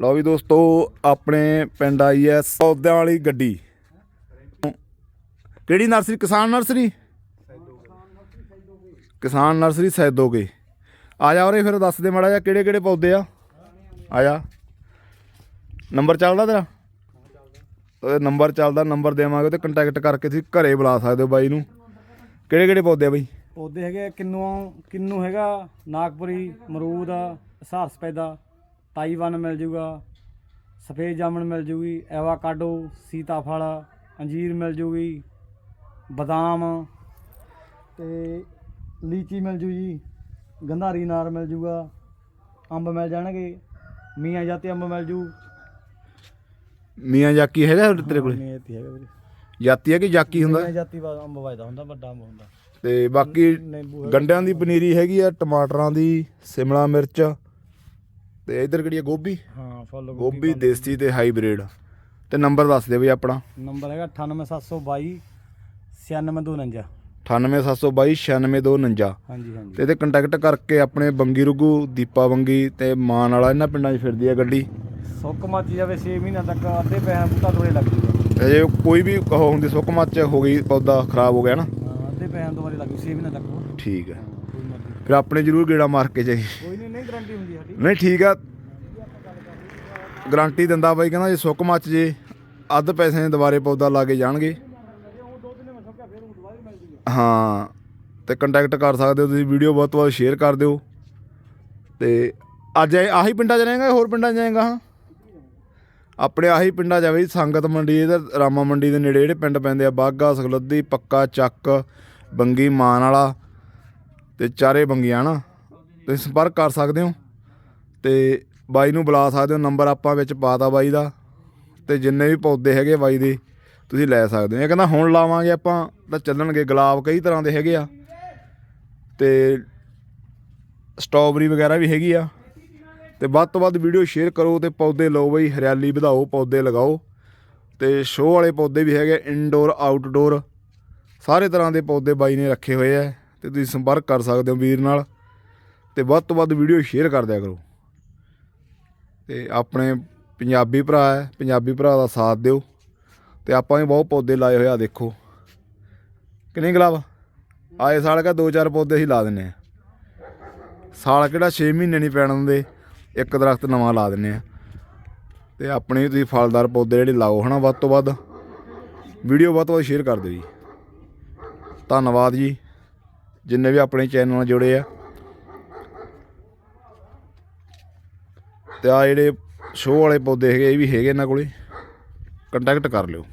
ਲਓ ਵੀ ਦੋਸਤੋ, ਆਪਣੇ ਪਿੰਡ ਆਈ ਐ ਪੌਦਿਆਂ ਵਾਲੀ ਗੱਡੀ। ਕਿਹੜੀ ਨਰਸਰੀ? ਕਿਸਾਨ ਨਰਸਰੀ? ਕਿਸਾਨ ਨਰਸਰੀ ਸੈਦੋਗੇ। ਆ ਜਾ ਉਰੇ, ਫਿਰ ਦੱਸ ਦੇ ਮਾੜਾ ਜਿਹਾ ਕਿਹੜੇ ਕਿਹੜੇ ਪੌਦੇ ਆ। ਆ ਜਾ। ਨੰਬਰ ਚੱਲਦਾ ਤੇਰਾ? ਉਹਦੇ ਨੰਬਰ ਚੱਲਦਾ, ਨੰਬਰ ਦੇਵਾਂਗੇ ਤੇ ਕੰਟੈਕਟ ਕਰਕੇ ਤੁਸੀਂ ਘਰੇ ਬੁਲਾ ਸਕਦੇ ਹੋ ਬਾਈ ਨੂੰ। ਕਿਹੜੇ ਕਿਹੜੇ ਪੌਦੇ ਆ ਬਾਈ? ਪੌਦੇ ਹੈਗੇ ਕਿੰਨੂ ਕਿੰਨੂ ਹੈਗਾ, ਨਾਗਪੁਰੀ ਮਰੂਦ ਹਸਾਰਸ ਪੈਦਾ ਤਾਈਵਾਨ ਮਿਲ ਜੂਗਾ ਸਫੇਦ ਜਾਮਣ ਮਿਲ ਜੂਗੀ ਐਵਾਕਾਡੋ ਸੀਤਾਫਲ ਅੰਜੀਰ ਮਿਲ ਜੂਗੀ ਬਦਾਮ ਤੇ ਲੀਚੀ ਮਿਲ ਜੂ ਜੀ ਗੰਧਾਰੀ ਨਾਰ ਮਿਲ ਜੂਗਾ ਅੰਬ ਮਿਲ ਜਾਣਗੇ ਮੀਆਂ ਜਾਤੀ ਅੰਬ ਮਿਲ ਜੂ। ਮੀਆਂ ਜਾਕੀ ਹੈਗਾ ਤੇਰੇ ਕੋਲੇ? ਮੀਆਂ ਜਾਤੀ ਹੈਗਾ ਵੀਰੇ। ਜਾਤੀ ਹੈ ਕਿ ਜਾਕੀ ਹੁੰਦਾ? ਮੀਆਂ ਜਾਤੀ ਵਾ- ਅੰਬ ਵਜਦਾ ਹੁੰਦਾ ਵੱਡਾ ਅੰਬ ਹੁੰਦਾ। ਤੇ ਬਾਕੀ ਨਿੰਬੂ ਹੈਗਾ। ਗੰਡਿਆਂ ਦੀ ਪਨੀਰੀ ਹੈਗੀ ਆ ਟਮਾਟਰਾਂ ਦੀ ਸਿਮਲਾ ਮਿਰਚ ਤੇ ਇਧਰ ਕਿਹੜੀ ਆ? ਗੋਭੀ? ਹਾਂ ਫੁੱਲ ਗੋਭੀ ਦੇਸੀ ਤੇ ਹਾਈਬ੍ਰਿਡ। ਤੇ ਨੰਬਰ ਦੱਸ ਦੇ ਬਈ ਆਪਣਾ। ਨੰਬਰ ਹੈਗਾ 98722 96249 98722 96249 ਹਾਂਜੀ ਹਾਂਜੀ। ਤੇ ਇਹਦੇ ਕੰਟੈਕਟ ਕਰਕੇ ਆਪਣੇ ਬੰਗੀ ਰੁਗੂ ਦੀਪਾ ਬੰਗੀ ਤੇ ਮਾਨ ਵਾਲਾ ਇਹਨਾਂ ਪਿੰਡਾਂ 'ਚ ਫਿਰਦੀ ਆ ਗੱਡੀ। ਸੁੱਕ ਮੱਚ ਜਾਵੇ 6 ਮਹੀਨਿਆਂ ਤੱਕ ਅੱਧੇ ਪੈਸੇ ਬੂਟਾ ਦੋੜੇ ਲੱਗ ਜੂਗਾ। ਜੇ ਕੋਈ ਵੀ ਕਹੋ ਹੁੰਦੀ ਸੁੱਕ ਮੱਚ ਹੋ ਗਈ ਪੌਦਾ ਖਰਾਬ ਹੋ ਗਿਆ ਨਾ। ਹਾਂ ਅੱਧੇ ਪੈਸਿਆਂ ਤੋਂ ਵਾਰੀ ਲੱਗ ਜੂ 6 ਮਹੀਨਿਆਂ ਤੱਕ। ਠੀਕ ਹੈ। ਫਿਰ ਆਪਣੇ ਜ਼ਰੂਰ ਗੇੜਾ ਮਾਰ ਕੇ ਜਾਈ। ਗਰੰਟੀ ਹੁੰਦੀ ਸਾਡੀ। ਨਹੀਂ, ਠੀਕ ਆ। ਗਾਰੰਟੀ ਦਿੰਦਾ ਬਾਈ, ਕਹਿੰਦਾ ਜੇ ਸੁੱਕ ਮੱਚ ਜੇ, ਅੱਧ ਪੈਸੇ ਦੇ ਦੁਬਾਰੇ ਪੌਦਾ ਲਾ ਕੇ ਜਾਣਗੇ। ਹਾਂ, ਤੇ ਕੰਟੈਕਟ ਕਰ ਸਕਦੇ ਹੋ ਤੁਸੀਂ ਵੀਡੀਓ ਬਹੁਤ ਬਹੁਤ ਸ਼ੇਅਰ ਕਰ ਦਿਓ। ਤੇ ਅੱਜ ਆਹੀ ਪਿੰਡਾਂ 'ਚ ਰਹੇਗਾ ਹੋਰ ਪਿੰਡਾਂ 'ਚ ਜਾਏਗਾ ਹਾਂ ਆਪਣੇ ਆਹੀ ਪਿੰਡਾਂ 'ਚ ਆ ਬਈ, ਸੰਗਤ ਮੰਡੀ ਇਹਦਾ ਰਾਮਾ ਮੰਡੀ ਦੇ ਨੇੜੇ ਜਿਹੜੇ ਪਿੰਡ ਪੈਂਦੇ ਆ ਬਾਗਾ ਸਗਲੱਦੀ, ਪੱਕਾ ਚੱਕ, ਬੰਗੀ, ਮਾਨ ਵਾਲਾ, ਤੇ ਚਾਰੇ ਬੰਗੀਆਂ ਨਾ। ਤੁਸੀਂ ਸੰਪਰਕ ਕਰ ਸਕਦੇ ਹੋ। ਤੇ ਬਾਈ ਨੂੰ ਬੁਲਾ ਸਕਦੇ ਹੋ। ਨੰਬਰ ਆਪਾਂ ਵਿੱਚ ਪਾਤਾ ਬਾਈ ਦਾ। ਤੇ ਜਿੰਨੇ ਵੀ ਪੌਦੇ ਹੈਗੇ ਬਾਈ ਦੇ, ਤੁਸੀਂ ਲੈ ਸਕਦੇ ਹੋ। ਇਹ ਕਹਿੰਦਾ ਹੁਣ ਲਾਵਾਂਗੇ ਆਪਾਂ, ਤਾਂ ਚੱਲਣਗੇ ਗੁਲਾਬ ਕਈ ਤਰ੍ਹਾਂ ਦੇ ਹੈਗੇ ਆ। ਤੇ ਸਟ੍ਰਾਬੇਰੀ ਵਗੈਰਾ ਵੀ ਹੈਗੀ ਆ। ਤੇ ਵੱਧ ਤੋਂ ਵੱਧ ਵੀਡੀਓ ਸ਼ੇਅਰ ਕਰੋ ਤੇ ਪੌਦੇ ਲਓ ਬਈ, ਹਰਿਆਲੀ ਵਧਾਓ, ਪੌਦੇ ਲਗਾਓ। ਤੇ ਸ਼ੋਅ ਵਾਲੇ ਪੌਦੇ ਵੀ ਹੈਗੇ ਇਨਡੋਰ ਆਊਟਡੋਰ ਸਾਰੇ ਤਰ੍ਹਾਂ ਦੇ ਪੌਦੇ ਬਾਈ ਨੇ ਰੱਖੇ ਹੋਏ ਆ। ਤੇ ਤੁਸੀਂ ਸੰਪਰਕ ਕਰ ਸਕਦੇ ਹੋ ਵੀਰ ਨਾਲ। ਤੇ ਵੱਧ ਤੋਂ ਵੱਧ ਵੀਡੀਓ ਸ਼ੇਅਰ ਕਰ ਦਿਆ ਕਰੋ। ਤੇ ਆਪਣੇ ਪੰਜਾਬੀ ਭਰਾ ਹੈ, ਪੰਜਾਬੀ ਭਰਾ ਦਾ ਸਾਥ ਦਿਓ। ਤੇ ਆਪਾਂ ਵੀ ਬਹੁਤ ਪੌਦੇ ਲਾਏ ਹੋਏ ਆ, ਦੇਖੋ। ਕਿੰਨੇ ਗੁਲਾਬ ਆਏ ਸਾਲ ਕਾ ਦੋ ਚਾਰ ਪੌਦੇ ਅਸੀਂ ਲਾ ਦਿੰਨੇ ਆ। ਸਾਲ ਕਿਹੜਾ 6 ਮਹੀਨੇ ਨਹੀਂ ਪੈਣ ਦਿੰਦੇ, ਇੱਕ ਦਰਖਤ ਨਵਾਂ ਲਾ ਦਿੰਨੇ ਆ। ਤੇ ਆਪਣੇ ਤੁਸੀਂ ਫਲਦਾਰ ਪੌਦੇ ਜਿਹੜੇ ਲਾਓ ਹਨਾ, ਵੱਧ ਤੋਂ ਵੱਧ। ਵੀਡੀਓ ਵੱਧ ਤੋਂ ਵੱਧ ਸ਼ੇਅਰ ਕਰ ਦਿਓ ਜੀ। ਧੰਨਵਾਦ ਜੀ। ਜਿੰਨੇ ਵੀ ਆਪਣੇ ਚੈਨਲ ਨਾਲ ਜੁੜੇ ਆ। ਤੇ ਆ ਜਿਹੜੇ ਸ਼ੋਅ ਵਾਲੇ ਪੌਦੇ ਹੈਗੇ, ਇਹ ਵੀ ਹੈਗੇ ਇਹਨਾਂ ਕੋਲੇ। ਕੰਟੈਕਟ ਕਰ ਲਿਓ।